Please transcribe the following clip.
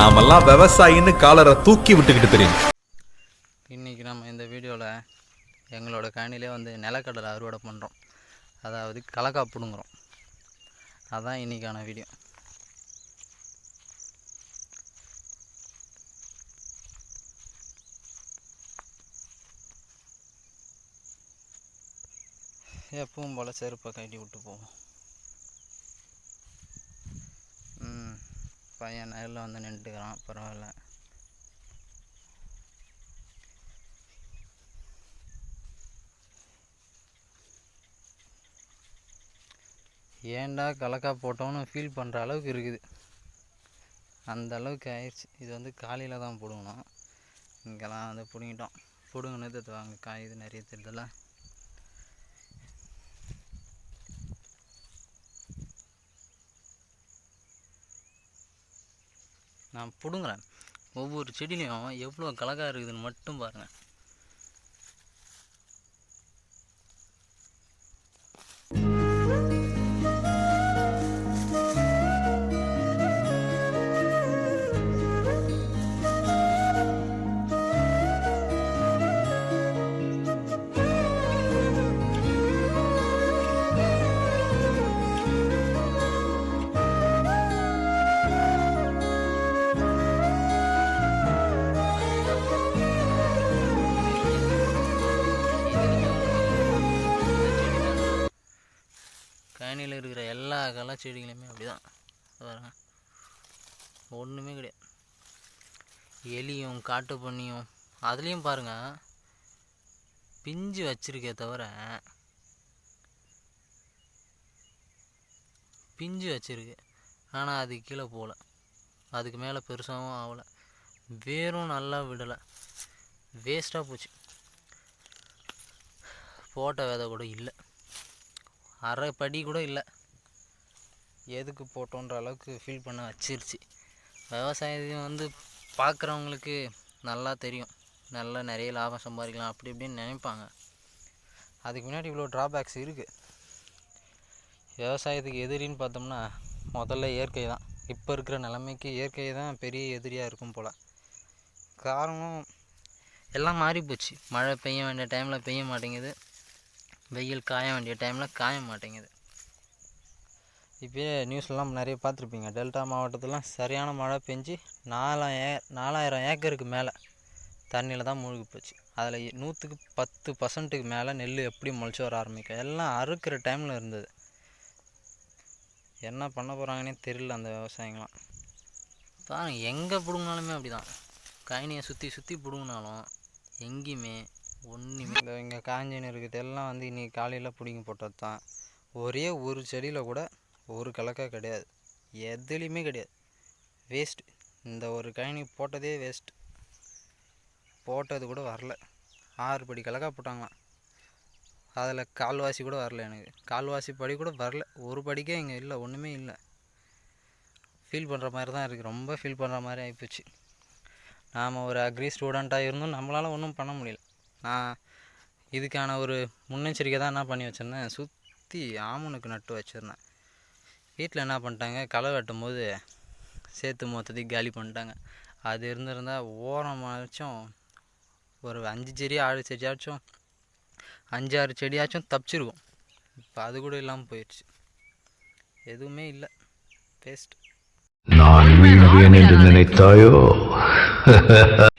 நாமெல்லாம் விவசாயின்னு காலரை தூக்கி விட்டுக்கிட்டு தெரியும். இன்றைக்கி நம்ம இந்த வீடியோவில் எங்களோட கணிலே வந்து நிலக்கடலை அறுவடை பண்ணுறோம் அதாவது கலக்கா பிடுங்குறோம். அதான் இன்றைக்கான வீடியோ. எப்பவும் போல் செருப்பை கட்டி விட்டு போவோம். பையன் நேரில் வந்து நின்றுக்கிறான் பரவாயில்ல. ஏன்டா கலக்கா போட்டோன்னு ஃபீல் பண்ணுற அளவுக்கு இருக்குது. அந்த அளவுக்கு ஆயிடுச்சு இது வந்து காலையில் தான் பிடுங்கணும். இங்கெல்லாம் வந்து பிடுங்கிட்டோம். பிடுங்கினது வாங்க. இது நிறைய தெரியுதுல்ல. நான் பிடுங்குறேன். ஒவ்வொரு செடியிலையும் எவ்வளோ கலக்கா இருக்குதுன்னு மட்டும் பாருங்கள் கயனியில் இருக்கிற எல்லா கலா செடிகளையுமே அப்படி தான் பாருங்க. ஒன்றுமே கிடையாது. எலியும் காட்டு பண்ணியும் அதுலேயும் பாருங்கள் பிஞ்சு வச்சுருக்கே தவிர பிஞ்சு வச்சுருக்கு. ஆனால் அது கீழே போகல அதுக்கு மேலே பெருசாகவும் ஆகலை. வேரும் நல்லா விடலை. வேஸ்ட்டாக போச்சு. போட்ட விதை கூட இல்லை. அரை படி கூட இல்லை. எதுக்கு போட்டோன்ற அளவுக்கு ஃபீல் பண்ண வச்சிருச்சு. விவசாயம் வந்து பார்க்குறவங்களுக்கு நல்லா தெரியும். நல்லா நிறைய லாபம் சம்பாதிக்கலாம் அப்படி இப்படின்னு நினைப்பாங்க. அதுக்கு முன்னாடி இவ்வளோ ட்ராபேக்ஸ் இருக்குது விவசாயத்துக்கு எதிரின்னு பார்த்தோம்னா முதல்ல இயற்கை தான். இப்போ இருக்கிற நிலைமைக்கு இயற்கை தான் பெரிய எதிரியாக இருக்கும் போல். காரணம் எல்லாம் மாறி போச்சு மழை பெய்ய வேண்டிய டைமில் பெய்ய மாட்டேங்குது. வெயில் காய வேண்டிய டைமில் காய மாட்டேங்குது. இப்போயே நியூஸ்லாம் நிறைய பார்த்துருப்பீங்க. டெல்டா மாவட்டத்திலாம் சரியான மழை பெஞ்சு நாலாய நாலாயிரம் ஏக்கருக்கு மேலே தண்ணியில் தான் மூழ்கி போச்சு. அதில் நூற்றுக்கு பத்து பர்சன்ட்டுக்கு மேலே நெல் எப்படி முளைச்சி வர ஆரம்பிக்கும். எல்லாம் அறுக்கிற டைமில் இருந்தது. என்ன பண்ண போகிறாங்கன்னே தெரியல அந்த விவசாயிங்களாம். பாருங்க எங்கே பிடுங்கினாலுமே அப்படி தான் கயனியை சுற்றி சுற்றி பிடுங்கினாலும் எங்கேயுமே ஒன்றுமே இந்த இங்கே காஞ்சின்னு இருக்குது எல்லாம் வந்து இன்றைக்கி காலையில் பிடிங்கி போட்டது தான் ஒரே ஒரு செடியில் கூட ஒரு கலக்கா கிடையாது. எதுலேயுமே கிடையாது. வேஸ்ட்டு இந்த ஒரு கழனி போட்டதே வேஸ்ட் போட்டது கூட வரல. ஆறு படி கலக்கா போட்டாங்களாம். அதில் கால்வாசி கூட வரல எனக்கு. கால்வாசி படி கூட வரல. ஒரு படிக்கே இங்கே இல்லை ஒன்றுமே இல்லை. ஃபீல் பண்ணுற மாதிரி தான் இருக்குது ரொம்ப ஃபீல் பண்ணுற மாதிரி ஆகிப்போச்சு நாம் ஒரு அக்ரி ஸ்டூடெண்ட்டாக இருந்தும் நம்மளால் ஒன்றும் பண்ண முடியல. நான் இதுக்கான ஒரு முன்னெச்சரிக்கை தான் என்ன பண்ணி வச்சுருந்தேன். சுற்றி ஆமனுக்கு நட்டு வச்சுருந்தேன். வீட்டில் என்ன பண்ணிட்டாங்க களை வெட்டும் போது சேர்த்து மொத்தத்தையும் காலி பண்ணிட்டாங்க. அது இருந்திருந்தால் ஓரமாச்சும் ஒரு அஞ்சு செடி ஆறு செடியாச்சும் அஞ்சாறு செடியாச்சும் தப்பிச்சிருக்கும். இப்போ அது கூட இல்லாமல் போயிடுச்சு. எதுவுமே இல்லை. பேஸ்ட் நான் என்று நினைத்தாயோ?